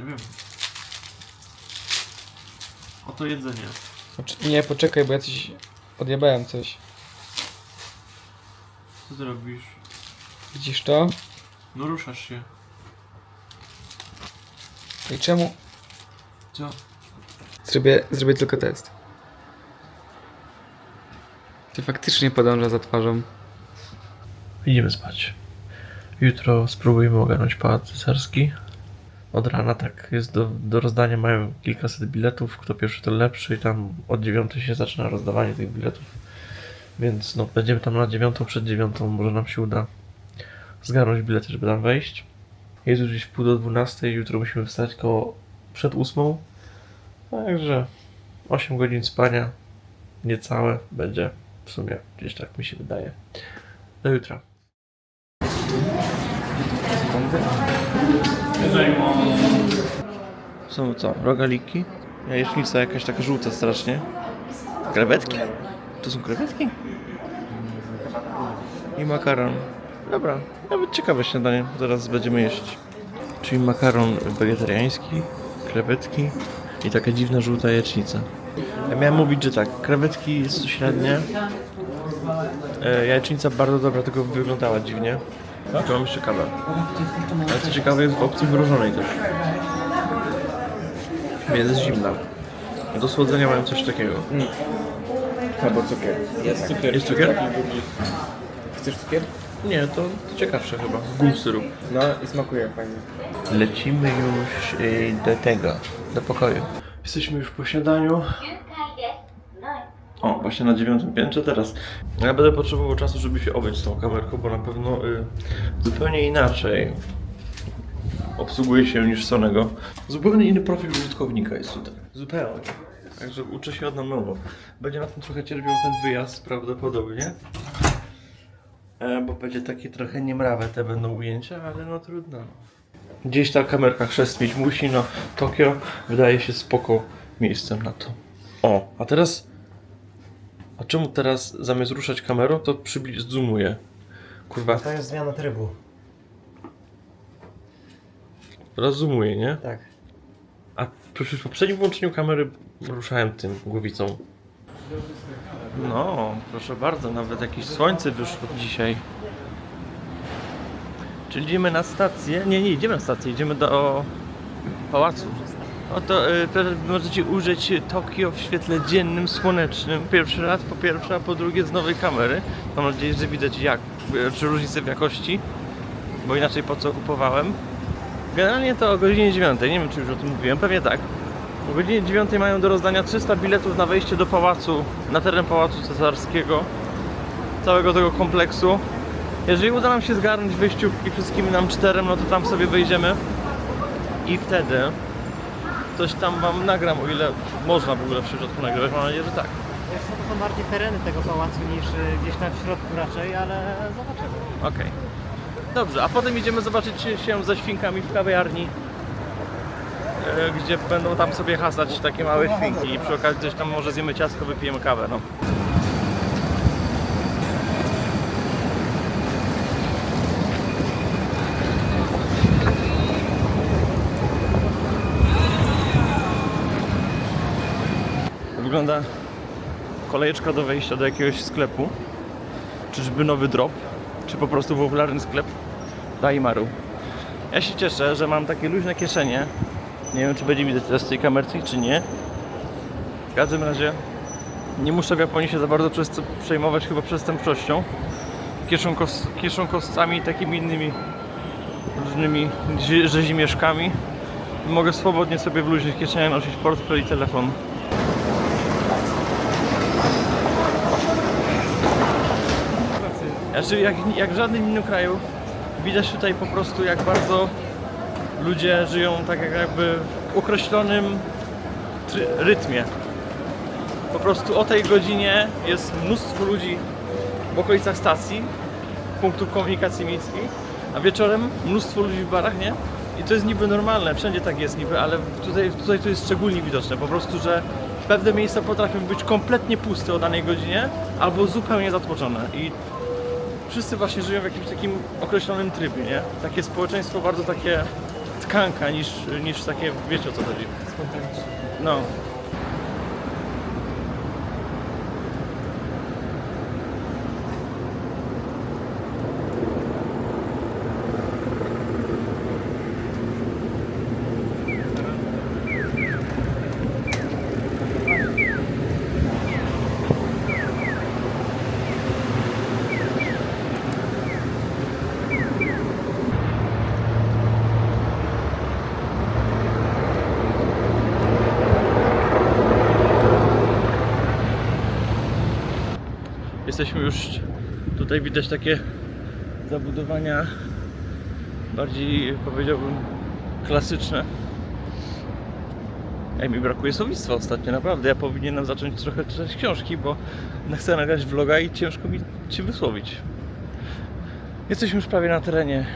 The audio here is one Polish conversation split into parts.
Nie wiem. Oto jedzenie. Nie, poczekaj, bo ja coś... Odjebałem coś. Co ty robisz? Widzisz to? No ruszasz się. I czemu? Co? Zrobię, zrobię tylko test. Ty faktycznie podąża za twarzą. Idziemy spać. Jutro spróbujemy ogarnąć pałac cesarski. Od rana tak jest do, do rozdania, mają kilkaset biletów, kto pierwszy to lepszy i tam od dziewiątej się zaczyna rozdawanie tych biletów. Więc no, będziemy tam na dziewiątą, przed dziewiątą, może nam się uda zgarnąć bilety, żeby tam wejść. Jest już gdzieś pół do dwunastej, jutro musimy wstać koło przed ósmą. Także 8 godzin spania, niecałe będzie w sumie, gdzieś tak mi się wydaje. Do jutra. Są co? Rogaliki? Jajecznica jakaś taka żółta strasznie. Krewetki? To są krewetki? I makaron. Dobra, nawet ciekawe śniadanie. Zaraz będziemy jeść. Czyli makaron wegetariański, krewetki i taka dziwna żółta jajecznica. Ja miałem mówić, że tak, krewetki jest średnie. E, jajecznica bardzo dobra, tylko wyglądała dziwnie. To mam jeszcze kawę. Ale co ciekawe jest w opcji mrożonej też. Więc jest zimna. Do słodzenia mają coś takiego. Albo cukier. Jest cukier. Jest cukier? Chcesz cukier? Nie, to, to ciekawsze chyba. Gul syrop. No i smakuje fajnie. Lecimy już y, do tego, do pokoju. Jesteśmy już po śniadaniu. O, właśnie na dziewiątym piętrze teraz. Ja będę potrzebował czasu, żeby się objąć tą kamerką, bo na pewno y, zupełnie inaczej obsługuje się niż Sonego. Zupełnie inny profil użytkownika jest tutaj. Zupełnie. Także uczę się od na nowo. Będzie na tym trochę cierpiał ten wyjazd prawdopodobnie. E, bo będzie takie trochę niemrawe te będą ujęcia, ale no trudno. Gdzieś ta kamerka chrzest mieć musi, no Tokio wydaje się spoko miejscem na to. O, a teraz... A czemu teraz zamiast ruszać kamerą, to przybliż, zoomuję? Kurwa, To jest zmiana trybu. teraz zoomuję, nie? Tak. A przy w poprzednim włączeniu kamery ruszałem tym głowicą. No, proszę bardzo, nawet jakieś słońce wyszło dzisiaj. Czyli idziemy na stację? Nie, nie idziemy na stację, idziemy do pałacu. Oto y, teraz możecie użyć Tokio w świetle dziennym, słonecznym. Pierwszy raz, po pierwsze, a po drugie z nowej kamery. Mam nadzieję, że widać jak, czy różnicę w jakości, bo inaczej po co kupowałem. Generalnie to o godzinie 9, nie wiem czy już o tym mówiłem, pewnie tak. O godzinie 9 mają do rozdania 300 biletów na wejście do pałacu, na teren pałacu cesarskiego, całego tego kompleksu. Jeżeli uda nam się zgarnąć wyjściówki wszystkim nam czterem, no to tam sobie wejdziemy i wtedy coś tam wam nagram, o ile można w ogóle w środku nagrywać, mam nadzieję, że tak. Wiesz co, to są bardziej tereny tego pałacu niż y, gdzieś tam w środku raczej, ale zobaczymy. Okej. Dobrze, a potem idziemy zobaczyć się ze świnkami w kawiarni, e, gdzie będą tam sobie hasać takie małe świnki i przy okazji gdzieś tam może zjemy ciastko, wypijemy kawę, no. Wygląda kolejeczka do wejścia do jakiegoś sklepu. Czyżby nowy drop? Czy po prostu popularny sklep? Daimaru. Ja się cieszę, że mam takie luźne kieszenie. Nie wiem, czy będzie widać teraz z tej kamerki, czy nie. W każdym razie nie muszę w Japonii się za bardzo przejmować chyba przestępczością. Kieszonkos, kieszonkowcami i takimi innymi różnymi rzezimieszkami. Mogę swobodnie sobie w luźnych kieszeniach nosić portfel i telefon. Znaczy, jak, jak w żadnym innym kraju, widać tutaj po prostu, jak bardzo ludzie żyją tak jak jakby w określonym rytmie. Po prostu o tej godzinie jest mnóstwo ludzi w okolicach stacji, punktów komunikacji miejskiej, a wieczorem mnóstwo ludzi w barach, nie? I to jest niby normalne, wszędzie tak jest niby, ale tutaj, tutaj to jest szczególnie widoczne, po prostu, że pewne miejsca potrafią być kompletnie puste o danej godzinie, albo zupełnie zatłoczone. I wszyscy właśnie żyją w jakimś takim określonym trybie, nie? Takie społeczeństwo bardzo takie tkanka niż, niż takie, wiecie o co chodzi. No. Jesteśmy już tutaj widać takie zabudowania bardziej powiedziałbym klasyczne. Ej, mi brakuje słownictwa ostatnio, naprawdę. Ja powinienem zacząć trochę czytać książki, bo chcę nagrać vloga i ciężko mi się wysłowić. Jesteśmy już prawie na terenie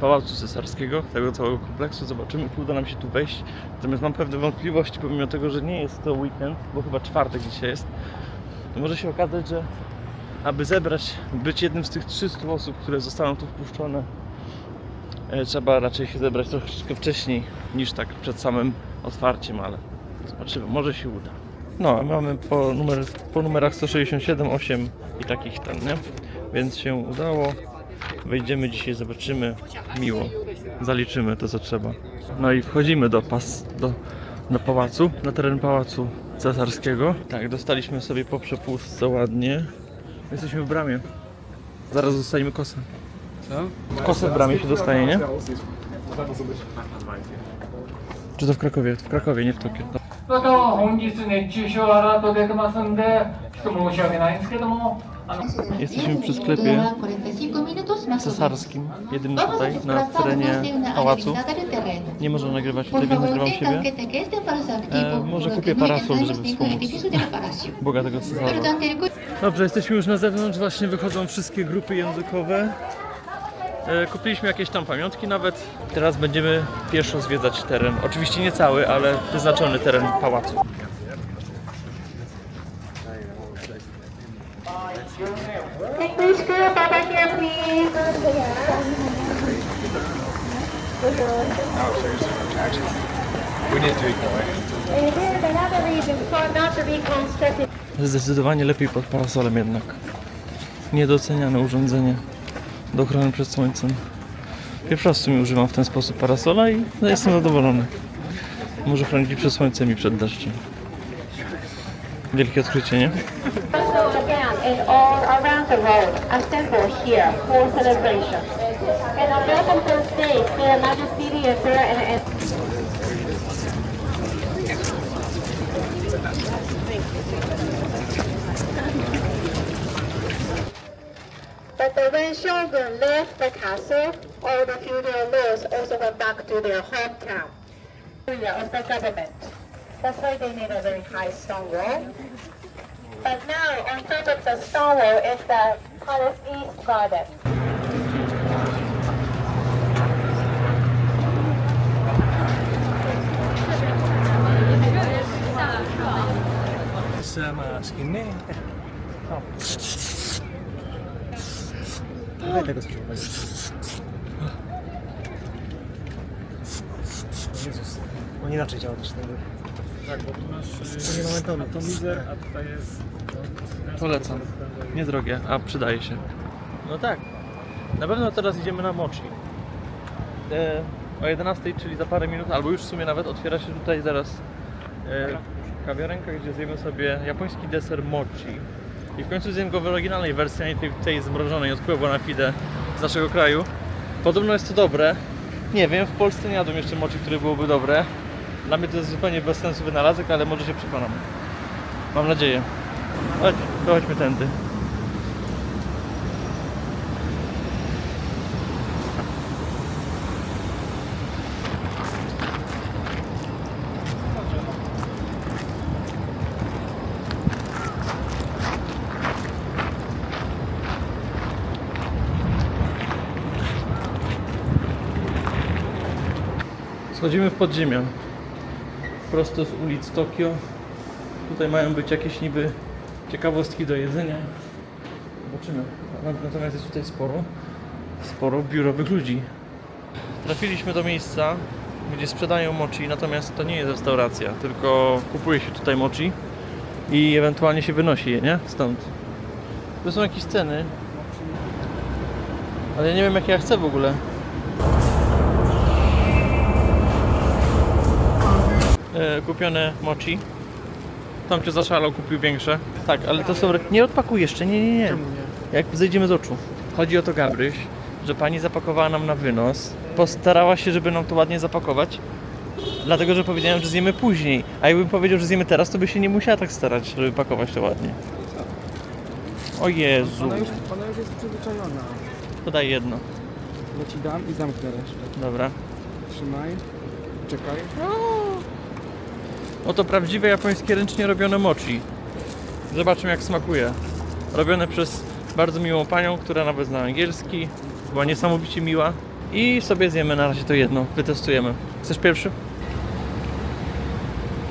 Pałacu Cesarskiego, tego całego kompleksu. Zobaczymy, czy uda nam się tu wejść. Natomiast mam pewne wątpliwości, pomimo tego, że nie jest to weekend, bo chyba czwartek dzisiaj jest. To może się okazać, że aby zebrać, być jednym z tych 300 osób, które zostaną tu wpuszczone, e, trzeba raczej się zebrać troszeczkę wcześniej niż tak przed samym otwarciem, ale zobaczymy, może się uda. No, mamy po, numer, po numerach 167, 8 i takich ten, nie? Więc się udało. Wejdziemy dzisiaj, zobaczymy. Miło. Zaliczymy to, co trzeba. No i wchodzimy do pas, do, do pałacu, na teren pałacu cesarskiego. Tak, dostaliśmy sobie po przepustce ładnie. Jesteśmy w bramie. Zaraz dostaniemy kosę. Co? Kosę w bramie się dostaje, nie? Czy to w Krakowie? W Krakowie, nie w Tokio. また本日熱中症アラート出てますんで、ちょっと申し訳ないんですけども、あの Jesteśmy przy sklepie cesarskim, jedynym tutaj na terenie pałacu. Nie można nagrywać tutaj, więc nagrywam siebie. E, może kupię parasol, żeby wspomóc bogatego cesarza. Dobrze, jesteśmy już na zewnątrz, właśnie wychodzą wszystkie grupy językowe. E, Kupiliśmy jakieś tam pamiątki nawet. Teraz będziemy pieszo zwiedzać teren. Oczywiście nie cały, ale wyznaczony teren pałacu. To be constructed. Zdecydowanie lepiej pod parasolem jednak. Niedoceniane urządzenie do ochrony przed słońcem. Pierwszy raz w sumie używam w ten sposób parasola i no, jestem zadowolony. Może chronić przed słońcem i przed deszczem. Wielkie odkrycie, nie? And all around the world, assemble here for celebration. And on Valentine's Day, Their Majesty the Emperor and, and But when Shogun left the castle, all the feudal lords also went back to their hometown of the government. That's why they made a very high stone wall. But now, on top of the stone wall is the Palace East Garden. Sama skinny. Dawaj tego oh. spróbować. Jezus. On inaczej działa też ten Tak, bo tu masz To nie ma metody. atomizer, a tutaj jest... Polecam. Niedrogie, a przydaje się. No tak. Na pewno teraz idziemy na Mochi. E, o 11, czyli za parę minut, albo już w sumie nawet otwiera się tutaj zaraz e, kawiarenka, gdzie zjemy sobie japoński deser mochi. I w końcu zjem go w oryginalnej wersji, a nie tej, tej zmrożonej od na fide z naszego kraju. Podobno jest to dobre. Nie wiem, w Polsce nie jadłem jeszcze mochi, które byłoby dobre. Dla mnie to jest zupełnie bez sensu wynalazek, ale może się przekonam. Mam nadzieję. Chodź, chodźmy tędy. Schodzimy w podziemia. Prosto z ulic Tokio. Tutaj mają być jakieś niby ciekawostki do jedzenia. Zobaczymy. Natomiast jest tutaj sporo, sporo biurowych ludzi. Trafiliśmy do miejsca, gdzie sprzedają mochi, natomiast to nie jest restauracja, tylko kupuje się tutaj mochi i ewentualnie się wynosi je, nie? Stąd. To są jakieś ceny. Ale ja nie wiem jakie ja chcę w ogóle. Kupione mochi. Tam cię zaszalał, kupił większe. Tak, ale to są... Nie odpakuj jeszcze, nie, nie, nie. Jak zejdziemy z oczu. Chodzi o to, Gabryś, że pani zapakowała nam na wynos. Postarała się, żeby nam to ładnie zapakować. Dlatego, że powiedziałem, że zjemy później. A jakbym powiedział, że zjemy teraz, to by się nie musiała tak starać, żeby pakować to ładnie. O Jezu. Ona już, ona już jest przyzwyczajona. To daj jedno. Ja ci dam i zamknę resztę. Dobra. Trzymaj. Czekaj. Oto prawdziwe japońskie ręcznie robione mochi. Zobaczmy jak smakuje. Robione przez bardzo miłą panią, która nawet zna angielski. Była niesamowicie miła. I sobie zjemy na razie to jedno. Wytestujemy. Chcesz pierwszy?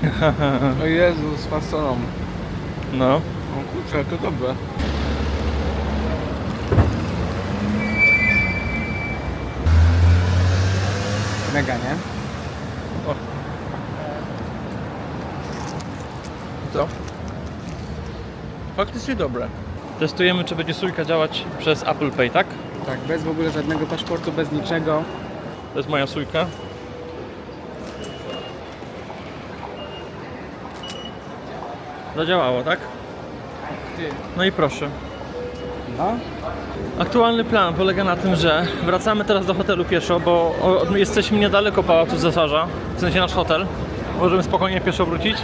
O Jezu, z fasolą. No. O kurczę, to dobre. Mega, nie? Co? Faktycznie dobre. Testujemy, czy będzie sójka działać przez Apple Pay, tak? Tak, bez w ogóle żadnego paszportu, bez niczego. To jest moja sójka. Zadziałało, tak? No i proszę. No. Aktualny plan polega na tym, że wracamy teraz do hotelu pieszo, bo jesteśmy niedaleko Pałacu Cesarza, w sensie nasz hotel. Możemy spokojnie pieszo wrócić.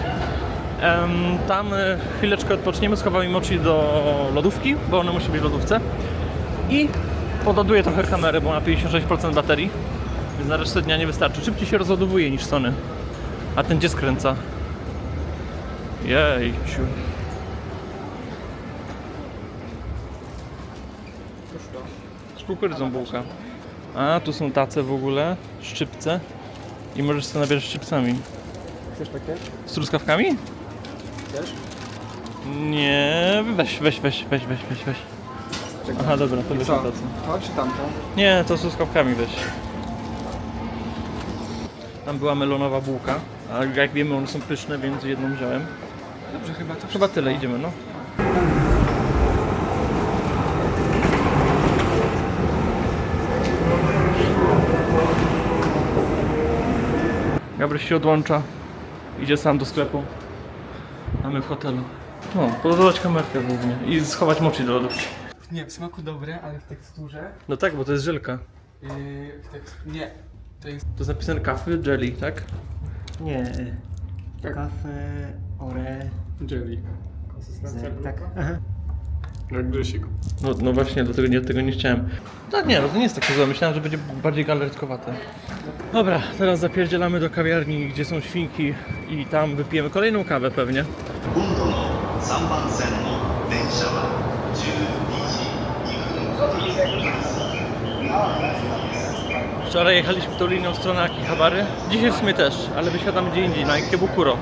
Tam e, chwileczkę odpoczniemy, schowamy mochi do lodówki, bo one musi być w lodówce. I podładuję trochę kamerę, bo ma 56% baterii, więc na resztę dnia nie wystarczy. Szybciej się rozładowuje niż Sony. A ten gdzie skręca? Jejciu. Z kukurydzą bułka. A, tu są tace w ogóle, szczypce. I możesz sobie nabierać szczypcami. Chcesz takie? Z truskawkami? Nie, weź, weź, weź, weź, weź, weź, weź. Aha, dobra, to weź Co? tace. To czy tamto? Nie, to z truskawkami weź. Tam była melonowa bułka, a jak wiemy one są pyszne, więc jedną wziąłem. Dobrze, chyba to Chyba tyle, idziemy no. Gabryś się odłącza, idzie sam do sklepu, a my w hotelu. No, podładować kamerkę głównie i schować mochi do lodówki. Nie, w smaku dobre, ale w teksturze... No tak, bo to jest żelka. Yy, w tekst... Nie. To jest... To jest napisane kafy, jelly, tak? Nie. Tak. Kafe, ore. Jelly. Z, tak. Aha. Jak Grzesiek. No, no właśnie, do tego, nie, tego nie chciałem. No nie, no to nie jest takie złe. Myślałem, że będzie bardziej galeretkowate. Dobra, teraz zapierdzielamy do kawiarni, gdzie są świnki i tam wypijemy kolejną kawę pewnie. Wczoraj jechaliśmy tą linią w stronę Akihabary. Dzisiaj w sumie też, ale wysiadamy gdzie indziej, na Ikebukuro.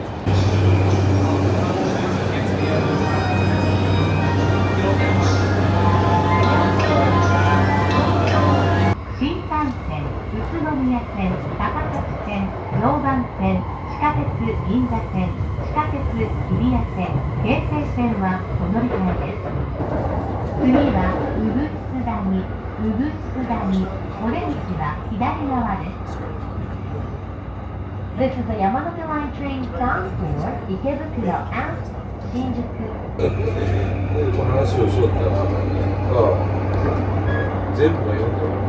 線高崎線常磐線地下鉄銀座線地下鉄日比谷線京成線はお乗り換えです。次は産津谷産津谷オレンジは左側です。This is a Yamanote Line train bound for 池袋 and 新宿話をしよったら、あ全部が読んでる。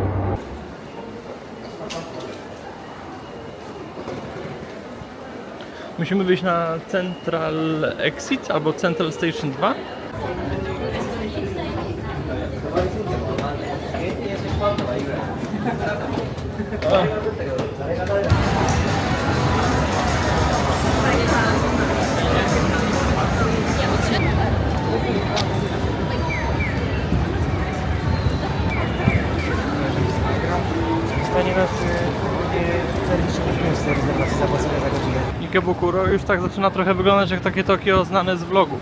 Musimy wyjść na Central Exit albo Central Station 2. Stanie nas 45 minut rezerwacji zapłacone za godzinę. Ikebukuro już tak zaczyna trochę wyglądać jak takie Tokio znane z vlogów.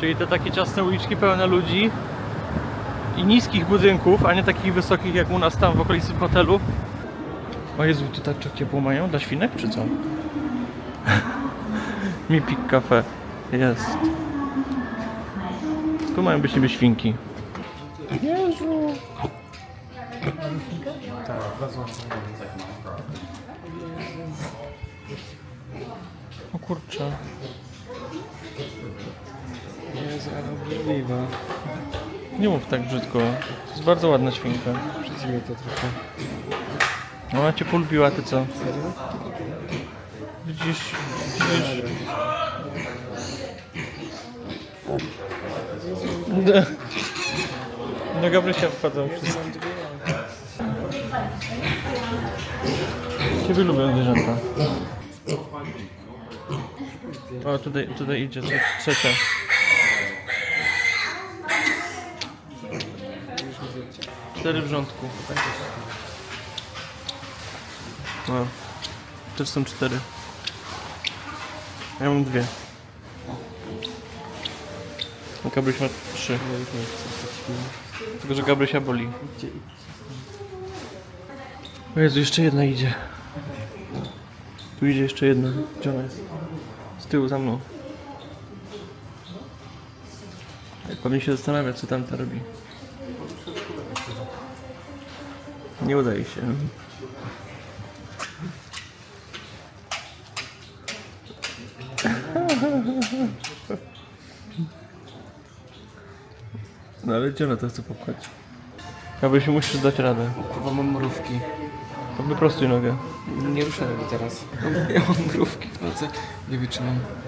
Czyli te takie ciasne uliczki pełne ludzi i niskich budynków, a nie takich wysokich jak u nas tam w okolicy hotelu. O Jezu, tu tak ciepło mają dla świnek, czy co? Mi pik cafe. Jest. Tu mają być niby świnki. Jezu. O kurczę. Jezu, ale. Nie mów tak brzydko. To jest bardzo ładna świnka. Przyzmie to trochę. Ona cię polubiła, ty co? Widzisz? Widzisz? Do Gabrysia wchodzą wszyscy. Ciebie lubią zwierzęta. O, tutaj, tutaj idzie trze- trzecia. Cztery w rządku. No. Też są cztery. Ja mam dwie. A Gabryś ma trzy. Tylko, że Gabrysia boli. O Jezu, jeszcze jedna idzie. Tu idzie jeszcze jedna. Gdzie ona jest? Z tyłu za mną. Pewnie się zastanawia, co tamta robi. Nie udaje się. No ale gdzie ona to chce popchać? Jakby się musisz dać radę. Kurwa, mam mrówki. Wyprostuj nogę. Nie ruszałem teraz. Ja mam mrówki w nocy. Nie wytrzymam.